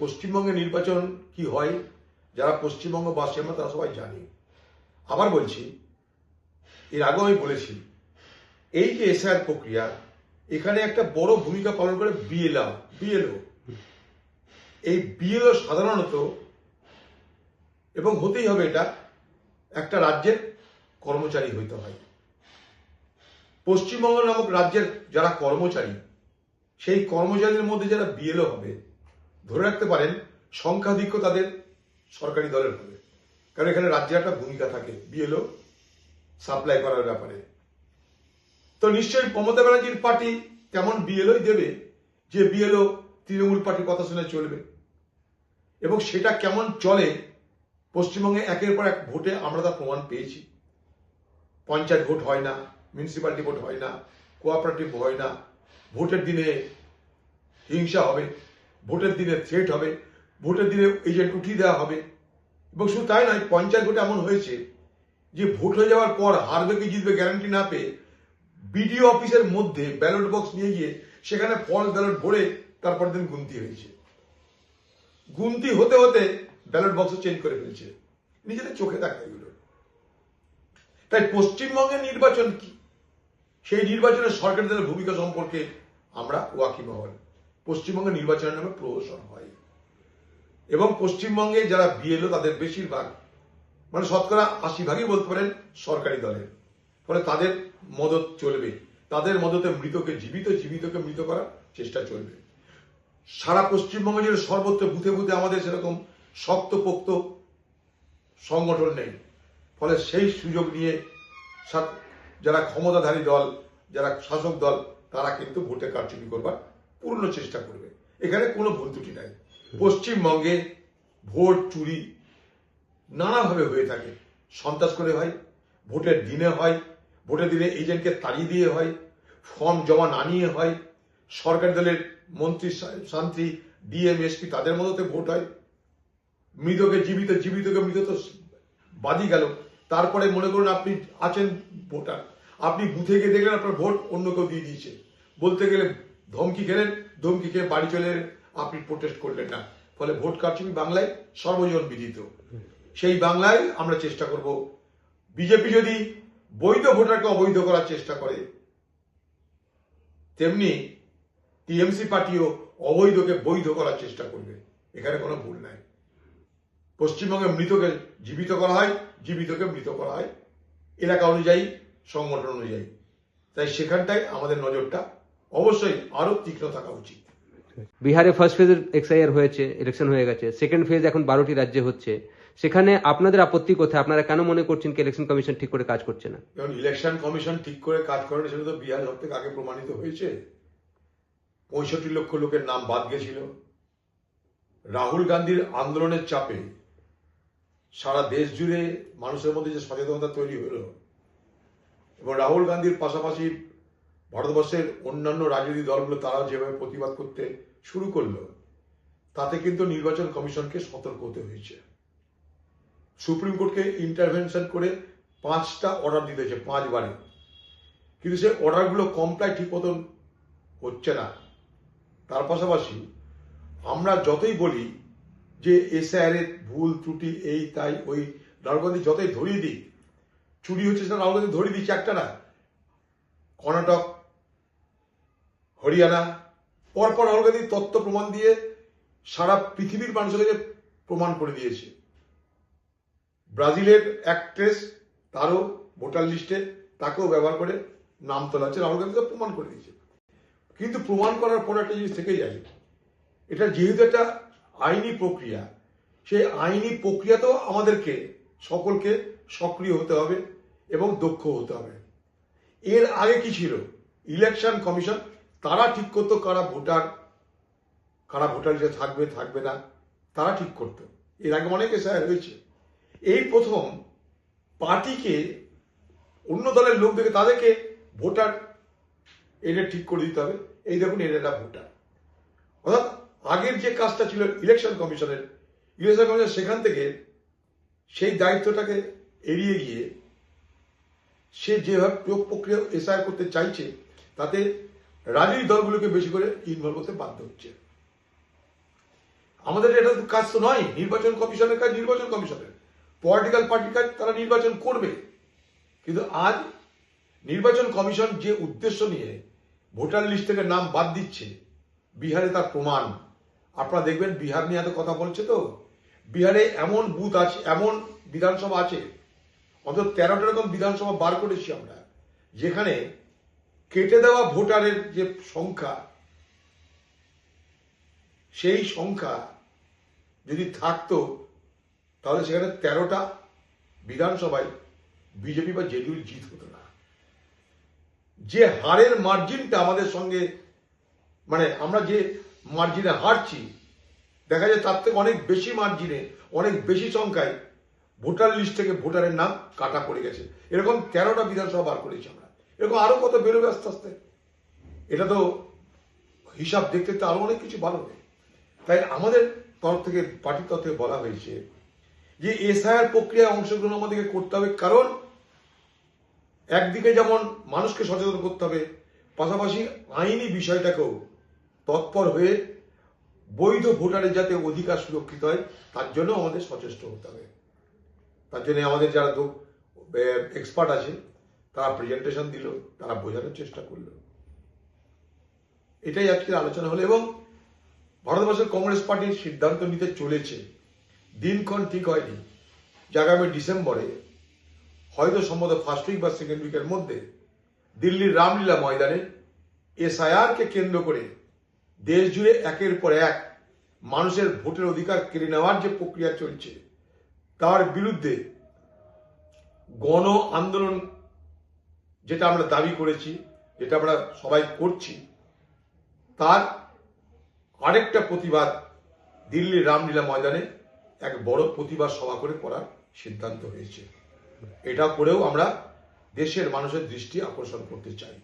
পশ্চিমবঙ্গে নির্বাচন কি হয়? যারা পশ্চিমবঙ্গ পশ্চিমবঙ্গবাসী আমরা তারা সবাই জানি। আবার বলছি, এর আগেও আমি বলেছি, এই যে এসআর প্রক্রিয়া, এখানে একটা বড় ভূমিকা পালন করে বিএলআ বিএলও। এই বিএলও সাধারণত, এবং হতেই হবে এটা, একটা রাজ্যের কর্মচারী হইতে হয়। পশ্চিমবঙ্গ নামক রাজ্যের যারা কর্মচারী, সেই কর্মচারীদের মধ্যে যারা বিএলও হবে ধরে রাখতে পারেন, সংখ্যাধিক্য তাদের সরকারি দলের হবে। কারণ এখানে রাজ্যে একটা ভূমিকা থাকে, বিএলও সাপ্লাই করার ব্যাপারে। তো নিশ্চয়ই মমতা ব্যানার্জির পার্টি তেমন বিএলওই দেবে, যে বিএলও তৃণমূল পার্টির কথা শুনে চলবে। এবং সেটা কেমন চলে, পশ্চিমবঙ্গে একের পর এক ভোটে আমরা তার প্রমাণ পেয়েছি। পঞ্চায়েত ভোট হয় না মিউনিসিপ্যালিটি ভোট হয় না কোঅপারেটিভ হয় না, ভোটের দিনে হিংসা হবে। ভোটের দিনে থ্রেট হবে, ভোটের দিনে এজেন্ট উঠিয়ে দেওয়া হবে। এবং শুধু তাই নয়, পঞ্চায়েত ভোটে এমন হয়েছে যে ভোট হয়ে যাওয়ার পর হারবে কি জিতবে গ্যারান্টি না পেয়ে বিডিও অফিসের মধ্যে ব্যালট বক্স নিয়ে গিয়ে সেখানে ফল ব্যালট ভরে তারপর দিন গুনতি হয়েছে। গুনতি হতে হতে ব্যালট বক্স চেঞ্জ করে ফেলছে। নিজেদের চোখে দেখা এগুলো। তাই পশ্চিমবঙ্গের নির্বাচন কি? সেই নির্বাচনে সরকারি দলের ভূমিকা সম্পর্কে আমরা ওয়াকিবহল। পশ্চিমবঙ্গের নির্বাচনের নামে প্রহসন হয়। এবং পশ্চিমবঙ্গে যারা বিএলও তাদের বেশিরভাগ মানে শতকরা আশি ভাগই বলতে পারেন সরকারি দলের ফলে তাদের মদত চলবে। তাদের মদতে মৃতকে জীবিত, জীবিতকে মৃত করার চেষ্টা চলবে। সারা পশ্চিমবঙ্গে জুড়ে সর্বত্র বুথে বুথে আমাদের সেরকম শক্তপোক্ত সংগঠন নেই। ফলে সেই সুযোগ নিয়ে যারা ক্ষমতাধারী দল, যারা শাসক দল, তারা কিন্তু ভোটে কারচুপি করবার পূর্ণ চেষ্টা করবে। এখানে কোনো ভুল ত্রুটি নাই। পশ্চিমবঙ্গে ভোট চুরি নানাভাবে হয়ে থাকে। সন্ত্রাস করে হয়, ভোটের দিনে হয়, ভোটের দিনে এজেন্টকে তাড়িয়ে দিয়ে হয়, ফর্ম জমা না নিয়ে হয়, সরকারি দলের মন্ত্রী শান্তি, ডিএম, এসপি তাদের মধ্যে ভোট হয়। মৃতকে জীবিত, জীবিতকে মৃত তো বাদি গেল। তারপরে মনে করুন আপনি আছেন ভোটার। আপনি বুথে গিয়ে দেখলেন আপনার ভোট অন্য কেউ দিয়ে দিয়েছে। বলতে গেলে ধমকি খেলেন ধমকি খেয়ে বাড়ি চলে আপনি প্রোটেস্ট করলেন না। ফলে ভোট কারচুপি বাংলায় সর্বজন বিদিত। সেই বাংলায় আমরা চেষ্টা করব। বিজেপি যদি বৈধ ভোটারকে অবৈধ করার চেষ্টা করে, তেমনি টিএমসি পার্টিও অবৈধকে বৈধ করার চেষ্টা করবে। এখানে কোনো ভুল নাই। পশ্চিমবঙ্গে মৃতকে জীবিত করা হয়, জীবিতকে মৃত করা হয়। এলাকা অনুযায়ী, সংগঠন অনুযায়ী। তাই সেখানটায় আমাদের নজরটা অবশ্যই আরও তীক্ষ্ণ থাকা উচিত। বিহারে ফার্স্ট ফেজের এক্সআইআর হয়েছে ইলেকশন হয়ে গেছে সেকেন্ড ফেজ এখন বারোটি রাজ্যে হচ্ছে। সেখানে আপনাদের আপত্তি কোথায়? আপনারা কেন মনে করছেন কি ইলেকশন কমিশন ঠিক করে কাজ করছে না? কারণ ইলেকশন কমিশন ঠিক করে কাজ করে না, সেটা তো বিহার সব থেকে আগে প্রমাণিত হয়েছে। পঁয়ষট্টি লক্ষ লোকের নাম বাদ গেছিল। রাহুল গান্ধীর আন্দোলনের চাপে সারা দেশ জুড়ে মানুষের মধ্যে যে সচেতনতা তৈরি হলো এবং রাহুল গান্ধীর পাশাপাশি ভারতবর্ষের অন্যান্য রাজনৈতিক দলগুলো তারা যেভাবে প্রতিবাদ করতে শুরু করল, তাতে কিন্তু নির্বাচন কমিশনকে সতর্ক হতে হয়েছে। সুপ্রিম কোর্টকে ইন্টারভেনশন করে পাঁচটা অর্ডার দিতে হয়েছে পাঁচবারে কিন্তু সেই অর্ডারগুলো কমপ্লাই ঠিক মতন হচ্ছে না। তার পাশাপাশি আমরা যতই বলি যে এসআইআর এর ভুল, ত্রুটি, এই, তাই, ওই রাহুল গান্ধী যতই ধরিয়ে দিই চুরি হচ্ছে সেটা রাহুল গান্ধী ধরিয়ে দিচ্ছে একটা না, কর্ণাটক হরিয়ানা, পরপর গান্ধী তত্ত্ব প্রমাণ দিয়ে সারা পৃথিবীর মানুষের কাছে প্রমাণ করে দিয়েছে। ব্রাজিলের অ্যাক্ট্রেস তারও ভোটার লিস্টে তাকেও ব্যবহার করে নাম তোলা হচ্ছে, রাহুল গান্ধী প্রমাণ করে দিয়েছে। কিন্তু প্রমাণ করার পর একটা জিনিস থেকে যায়, এটা যেহেতু একটা আইনি প্রক্রিয়া, সেই আইনি প্রক্রিয়াতেও আমাদেরকে, সকলকে সক্রিয় হতে হবে এবং দক্ষ হতে হবে। এর আগে কি ছিল? ইলেকশন কমিশন তারা ঠিক করতো কারা ভোটার কারা ভোটার যে থাকবে থাকবে না, তারা ঠিক করতো। এর আগে অনেক এসআইআর হয়েছে। এই প্রথম পার্টিকে, অন্য দলের লোক দেখে তাদেরকে ভোটার এটা ঠিক করে দিতে হবে। এই দেখুন, এর একটা ভোটার। অর্থাৎ আগের যে কাজটা ছিল ইলেকশন কমিশনের, ইলেকশন কমিশন সেখান থেকে সেই দায়িত্বটাকে এড়িয়ে গিয়ে সে যেভাবে প্রক্রিয়া এসআই করতে চাইছে, তাতে রাজনৈতিক দলগুলোকে বেশি করে ইনভলভ হতে বাধ্য হচ্ছে। আমাদের এটা কাজ তো নয়, নির্বাচন কমিশনের কাজ, নির্বাচন কমিশনের। পলিটিক্যাল পার্টির কাজ তারা নির্বাচন করবে। কিন্তু আজ নির্বাচন কমিশন যে উদ্দেশ্য নিয়ে ভোটার লিস্ট থেকে নাম বাদ দিচ্ছে, বিহারে তার প্রমাণ। আপনারা দেখবেন বিহার নিয়ে এত কথা বলছে তো। বিহারে এমন বুথ আছে, এমন বিধানসভা আছে, অন্তত তেরোটা রকম বিধানসভা বার করেছি আমরা, যেখানে কেটে দেওয়া ভোটারের যে সংখ্যা, সেই সংখ্যা যদি থাকতো, তাহলে সেখানে তেরোটা বিধানসভায় বিজেপি বা জেডিউর জিত হতো না। যে হারের মার্জিনটা আমাদের সঙ্গে মানে আমরা যে মার্জিনে হারছি, দেখা যায় তার থেকে অনেক বেশি মার্জিনে, অনেক বেশি সংখ্যায় ভোটার লিস্ট থেকে ভোটারের নাম কাটা পড়ে গেছে। এরকম তেরোটা বিধানসভা বার করেছি আমরা। এরকম আরও কত বেরোবে আস্তে আস্তে। এটা তো হিসাব দেখতে দেখতে আরও অনেক কিছু ভালো তাই আমাদের তরফ থেকে পার্টির তরফ থেকে বলা হয়েছে যে এসআইআর প্রক্রিয়ায় অংশগ্রহণ আমাদেরকে করতে হবে, কারণ একদিকে যেমন মানুষকে সচেতন করতে হবে, পাশাপাশি আইনি বিষয়টাকেও তৎপর হয়ে বৈধ ভোটারের যাতে অধিকার সুরক্ষিত হয়, তার জন্য আমাদের সচেষ্ট হতে হবে। তার জন্য আমাদের যারা এক্সপার্ট আছে তারা প্রেজেন্টেশন দিল, তারা বোঝানোর চেষ্টা করল। এটাই আজকের আলোচনা হলো এবং ভারতবর্ষের কংগ্রেস পার্টির সিদ্ধান্ত নিতে চলেছে। দিনক্ষণ ঠিক হয়নি। যে আগামী ডিসেম্বরে হয়তো সম্ভবত ফার্স্ট উইক বা সেকেন্ড উইকের মধ্যে দিল্লির রামলীলা ময়দানে এসআইআর কে কেন্দ্র করে দেশ জুড়ে একের পর এক মানুষের ভোটের অধিকার কেড়ে নেওয়ার যে প্রক্রিয়া চলছে, তার বিরুদ্ধে গণ আন্দোলন যেটা আমরা দাবি করেছি, যেটা আমরা সবাই করছি, তার আরেকটা প্রতিবাদ দিল্লির রামলীলা ময়দানে এক বড় প্রতিবাদ সভা করে করার সিদ্ধান্ত হয়েছে। এটা করেও আমরা দেশের মানুষের দৃষ্টি আকর্ষণ করতে চাই।